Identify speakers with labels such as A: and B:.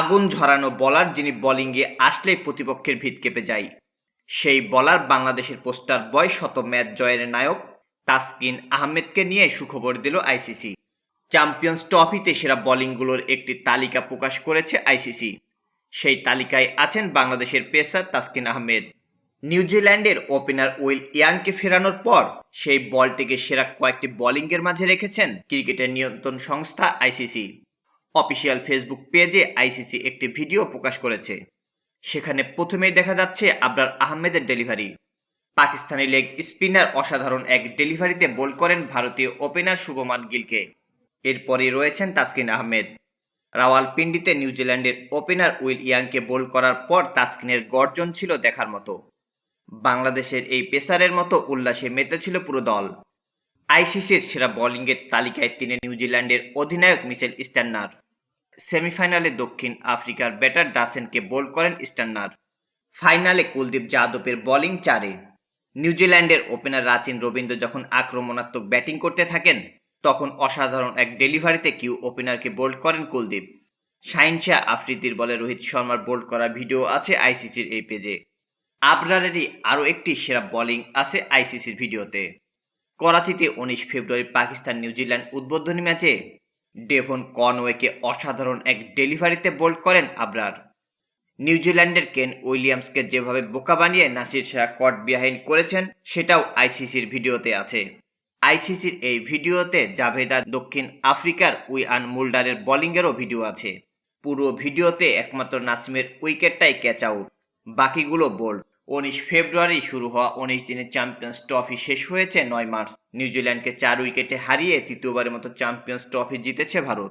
A: আগুন ঝরানো বলার যিনি বোলিংয়ে আসলেই প্রতিপক্ষের ভিত কেঁপে যায়। সেই বলার বাংলাদেশের পোস্টার বয় শত ম্যাচ জয়ের নায়ক তাসকিন আহমেদকে নিয়ে সুখবর দিল আইসিসি। চ্যাম্পিয়ন্স ট্রফিতে সেরা বোলিংগুলোর একটি তালিকা প্রকাশ করেছে আইসিসি। সেই তালিকায় আছেন বাংলাদেশের পেসার তাসকিন আহমেদ। নিউজিল্যান্ডের ওপেনার উইল ইয়াংকে ফেরানোর পর সেই বলটিকে সেরা কয়েকটি বোলিংয়ের মাঝে রেখেছেন ক্রিকেটের নিয়ন্ত্রণ সংস্থা আইসিসি। অফিসিয়াল ফেসবুক পেজে আইসিসি একটি ভিডিও প্রকাশ করেছে। সেখানে প্রথমেই দেখা যাচ্ছে আবরার আহমেদের ডেলিভারি। পাকিস্তানি লেগ স্পিনার অসাধারণ এক ডেলিভারিতে বোল করেন ভারতীয় ওপেনার শুভমান গিলকে। এরপরই রয়েছেন তাসকিন আহমেদ। রাওয়ালপিন্ডিতে নিউজিল্যান্ডের ওপেনার উইল ইয়াংকে বোল করার পর তাসকিনের গর্জন ছিল দেখার মতো। বাংলাদেশের এই পেসারের মতো উল্লাসে মেতেছিল পুরো দল। আইসিসির সেরা বোলিংয়ের তালিকায় তিনি নিউজিল্যান্ডের অধিনায়ক মিচেল স্ট্যান্নার। সেমিফাইনালে দক্ষিণ আফ্রিকার ব্যাটার ডাসেনকে বোল করেন স্ট্যান্নার। ফাইনালে কুলদীপ যাদবের বোলিং চারে। নিউজিল্যান্ডের ওপেনার রাচিন রবীন্দ্র যখন আক্রমণাত্মক ব্যাটিং করতে থাকেন, তখন অসাধারণ এক ডেলিভারিতে কিউ ওপেনারকে বোল্ড করেন কুলদীপ। শাহিনশাহ আফ্রিদির বলে রোহিত শর্মার বোল্ড করা ভিডিও আছে আইসিসির এই পেজে। আবরারেরই আরও একটি সেরা বোলিং আছে আইসিসির ভিডিওতে। করাচিতে উনিশ ফেব্রুয়ারি পাকিস্তান নিউজিল্যান্ড উদ্বোধনী ম্যাচে ডেভন কনওয়েকে অসাধারণ এক ডেলিভারিতে বোল্ড করেন আবরার। নিউজিল্যান্ডের কেন উইলিয়ামসকে যেভাবে বোকা বানিয়ে নাসির শাহ কট বিহাইন করেছেন, সেটাও আইসিসির ভিডিওতে আছে। আইসিসির এই ভিডিওতে জাভেদা দক্ষিণ আফ্রিকার উইয়ান মুল্ডারের বোলিংয়েরও ভিডিও আছে। পুরো ভিডিওতে একমাত্র নাসিমের উইকেটটাই ক্যাচ আউট, বাকিগুলো বোল্ড। উনিশ ফেব্রুয়ারি শুরু হওয়া উনিশ দিনের চ্যাম্পিয়ন্স ট্রফি শেষ হয়েছে নয় মার্চ। নিউজিল্যান্ডকে চার উইকেটে হারিয়ে তৃতীয়বারের মতো চ্যাম্পিয়ন্স ট্রফি জিতেছে ভারত।